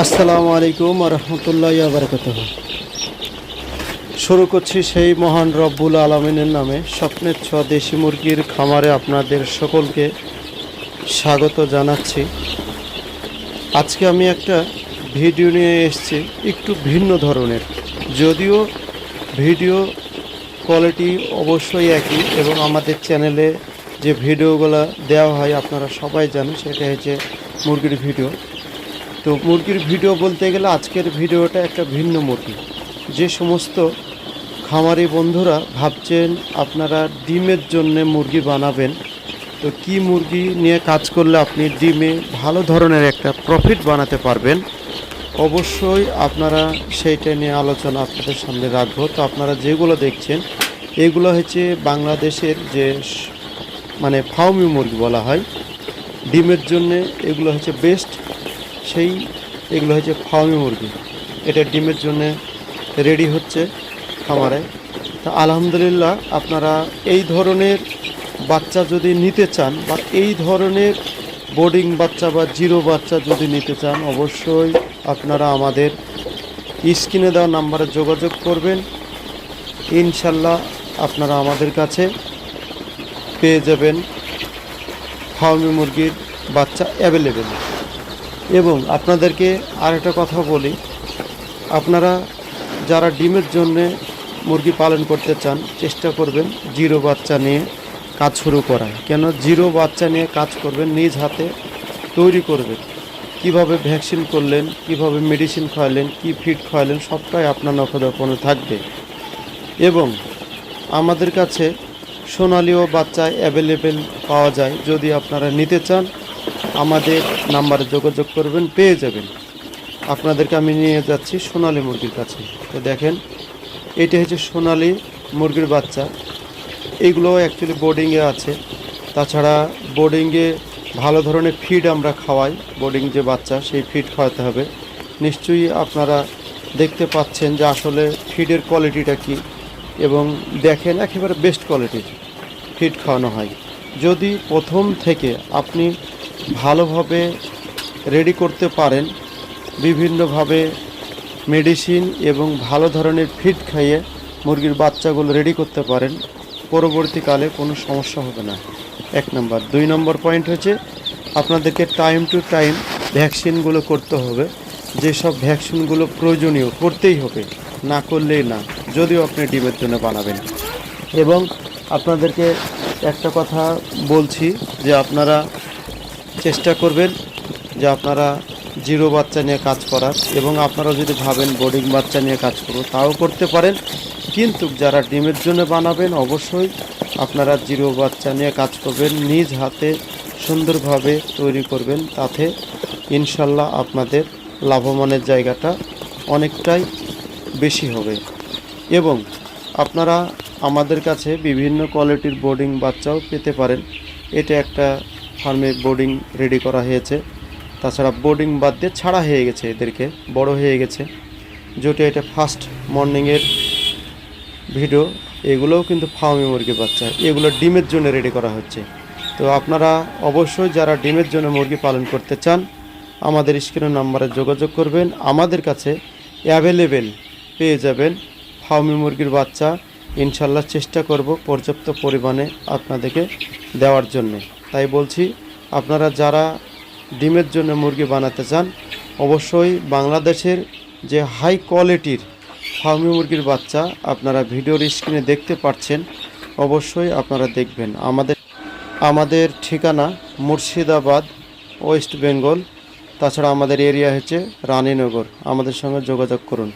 আসসালামু আলাইকুম রহমতুল্লাহ বারকাত শুরু করছি সেই মহান রব্বুল আলমিনের নামে স্বপ্নের ছ দেশি মুরগির খামারে আপনাদের সকলকে স্বাগত জানাচ্ছি। আজকে আমি একটা ভিডিও নিয়ে এসেছি একটু ভিন্ন ধরনের। যদিও ভিডিও কোয়ালিটি অবশ্যই একই এবং আমাদের চ্যানেলে যে ভিডিওগুলো দেওয়া হয় আপনারা সবাই জানেন সেটা হচ্ছে মুরগির ভিডিও। তো মুরগির ভিডিও বলতে গেলে আজকের ভিডিওটা একটা ভিন্ন মুরগি। যে সমস্ত খামারি বন্ধুরা ভাবছেন আপনারা ডিমের জন্য মুরগি বানাবেন, তো কি মুরগি নিয়ে কাজ করলে আপনি ডিমে ভালো ধরনের একটা প্রফিট বানাতে পারবেন, অবশ্যই আপনারা সেইটা নিয়ে আলোচনা আপনাদের সামনে রাখব। তো আপনারা যেগুলো দেখছেন, এগুলো হচ্ছে বাংলাদেশের যে মানে ফাউমি মুরগি বলা হয়। ডিমের জন্যে এগুলো হচ্ছে বেস্ট সেই এগুলো হচ্ছে ফার্মি মুরগি। এটা ডিমের জন্য রেডি হচ্ছে খামারে। তা আলহামদুলিল্লাহ আপনারা এই ধরনের বাচ্চা যদি নিতে চান বা এই ধরনের বোর্ডিং বাচ্চা বা জিরো বাচ্চা যদি নিতে চান, অবশ্যই আপনারা আমাদের স্ক্রিনে দেওয়া নাম্বারে যোগাযোগ করবেন। ইনশাল্লাহ আপনারা আমাদের কাছে পেয়ে যাবেন ফার্মি মুরগির বাচ্চা অ্যাভেলেবেল এবং আপনাদেরকে আর একটা কথা বলি। আপনারা যারা ডিমের জন্য মুরগি পালন করতে চান, চেষ্টা করবেন জিরো বাচ্চা নিয়ে কাজ শুরু করা কেন? জিরো বাচ্চা নিয়ে কাজ করবেন, নিজ হাতে তৈরি করবেন। কীভাবে ভ্যাকসিন করলেন, কীভাবে মেডিসিন খাওয়ালেন, কি ফিড খাওয়ালেন, সবটাই আপনার নখদর্পণে থাকবে। এবং আমাদের কাছে সোনালিও বাচ্চা অ্যাভেলেবেল পাওয়া যায়, যদি আপনারা নিতে চান। আমাদের নাম্বারে যোগাযোগ করবেন, পেয়ে যাবেন। আপনাদেরকে আমি নিয়ে যাচ্ছি সোনালি মুরগির কাছে। তো দেখেন, এটা হচ্ছে সোনালি মুরগির বাচ্চা। এইগুলো অ্যাকচুয়ালি বোর্ডিংয়ে আছে। তাছাড়া বোর্ডিংয়ে ভালো ধরনের ফিড আমরা খাওয়াই। বোর্ডিং যে বাচ্চা, সেই ফিড খাওয়াতে হবে। নিশ্চয়ই আপনারা দেখতে পাচ্ছেন যে আসলে ফিডের কোয়ালিটিটা কী এবং দেখেন একেবারে বেস্ট কোয়ালিটির ফিড খাওয়ানো হয়। যদি প্রথম থেকে আপনি ভালোভাবে রেডি করতে পারেন। বিভিন্নভাবে মেডিসিন এবং ভালো ধরনের ফিড খাইয়ে মুরগির বাচ্চাগুলো রেডি করতে পারেন। পরবর্তীকালে কোনো সমস্যা হবে না। এক নম্বর। দুই নম্বর পয়েন্ট হচ্ছে আপনাদেরকে টাইম টু টাইম ভ্যাকসিনগুলো করতে হবে। যেসব ভ্যাকসিনগুলো প্রয়োজনীয় করতেই হবে, না করলেই না। যদিও আপনি ডিমের জন্য বানাবেন। এবং আপনাদেরকে একটা কথা বলছি যে আপনারা চেষ্টা করবেন যে আপনারা জিরো বাচ্চা নিয়ে কাজ করার এবং আপনারা যদি ভাবেন বোর্ডিং বাচ্চা নিয়ে কাজ করব, তাও করতে পারেন। কিন্তু যারা ডিমের জন্য বানাবেন, অবশ্যই আপনারা জিরো বাচ্চা নিয়ে কাজ করবেন, নিজ হাতে সুন্দরভাবে তৈরি করবেন, তাতে ইনশাল্লাহ আপনাদের লাভবানের জায়গাটা অনেকটাই বেশি হবে। এবং আপনারা আমাদের কাছে বিভিন্ন কোয়ালিটির বোর্ডিং বাচ্চাও পেতে পারেন। এটা একটা ফার্মে বোর্ডিং রেডি করা হয়েছে। তাছাড়া বোর্ডিং বাদ দিয়ে ছাড়া হয়ে গেছে এদেরকে, বড় হয়ে গেছে। যেটা এটা ফার্স্ট মর্নিংয়ের ভিডিও এগুলোও কিন্তু ফার্মি মুরগি বাচ্চা। এগুলো ডিমের জন্য রেডি করা হচ্ছে। তো আপনারা অবশ্যই যারা ডিমের জন্য মুরগি পালন করতে চান, আমাদের স্ক্রিনের নাম্বারে যোগাযোগ করবেন। আমাদের কাছে অ্যাভেলেবেল পেয়ে যাবেন ফার্মি মুরগির বাচ্চা। ইনশাল্লাহ চেষ্টা করব পর্যাপ্ত পরিমাণে আপনাদেরকে দেওয়ার জন্য। তাই বলছি, আপনারা যারা ডিমের জন্য মুরগি বানাতে চান, অবশ্যই বাংলাদেশের যে হাই কোয়ালিটির ফার্মি মুরগির বাচ্চা আপনারা ভিডিওর স্ক্রিনে দেখতে পাচ্ছেন অবশ্যই আপনারা দেখবেন। আমাদের আমাদের ঠিকানা মুর্শিদাবাদ, ওয়েস্ট বেঙ্গল, তাছাড়া আমাদের এরিয়া হচ্ছে রানীনগর। আমাদের সঙ্গে যোগাযোগ করুন।